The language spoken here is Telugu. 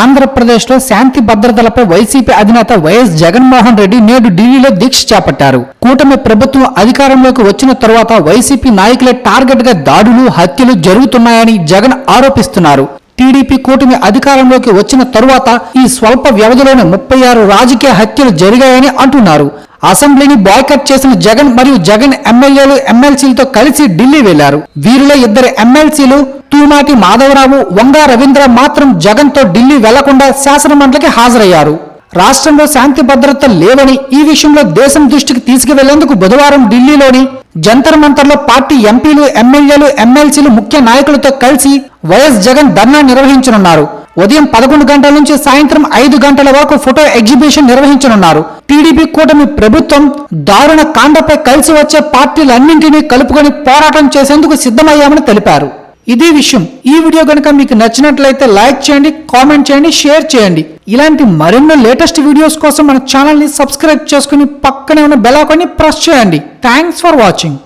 ఆంధ్రప్రదేశ్లో శాంతి భద్రతలపై వైసీపీ అధినేత వైఎస్ జగన్మోహన్ రెడ్డి నేడు ఢిల్లీలో దీక్ష చేపట్టారు. కూటమి ప్రభుత్వం అధికారంలోకి వచ్చిన తరువాత వైసీపీ నాయకులే టార్గెట్గా దాడులు హత్యలు జరుగుతున్నాయని జగన్ ఆరోపిస్తున్నారు. టీడీపీ కూటమి అధికారంలోకి వచ్చిన తరువాత ఈ స్వల్ప వ్యవధిలోనే ముప్పై ఆరు రాజకీయ హత్యలు జరిగాయని అంటున్నారు. అసెంబ్లీని బాయ్కట్ చేసిన జగన్ మరియు జగన్ ఎమ్మెల్యేలు ఎమ్మెల్సీలతో కలిసి ఢిల్లీ వెళ్ళారు. వీరిలో ఇద్దరు ఎమ్మెల్సీలు తూమాటి మాధవరావు వంగా రవీంద్ర మాత్రం జగన్తో ఢిల్లీ వెళ్ళకుండా శాసనమండలికి హాజరయ్యారు. రాష్ట్రంలో శాంతి భద్రత లేవని ఈ విషయంలో దేశం దృష్టికి తీసుకువెళ్ళేందుకు బుధవారం ఢిల్లీలోని జంతర్ మంతర్లో పార్టీ ఎంపీలు ఎమ్మెల్యేలు ఎమ్మెల్సీలు ముఖ్య నాయకులతో కలిసి వైఎస్ జగన్ ధర్నా నిర్వహించనున్నారు. ఉదయం పదకొండు గంటల నుంచి సాయంత్రం ఐదు గంటల వరకు ఫోటో ఎగ్జిబిషన్ నిర్వహించనున్నారు. టీడీపీ కూటమి ప్రభుత్వం దారుణ కాండపై కలిసి వచ్చే పార్టీలన్నింటినీ కలుపుకొని పోరాటం చేసేందుకు సిద్ధమయ్యామని తెలిపారు. ఇదే విషయం. ఈ వీడియో కనుక మీకు నచ్చినట్లయితే లైక్ చేయండి కామెంట్ చేయండి షేర్ చేయండి. ఇలాంటి మరెన్నో లేటెస్ట్ వీడియోస్ కోసం మన ఛానల్ని సబ్స్క్రైబ్ చేసుకుని పక్కనే ఉన్న బెలాకాన్ని ప్రెస్ చేయండి. Thanks for watching.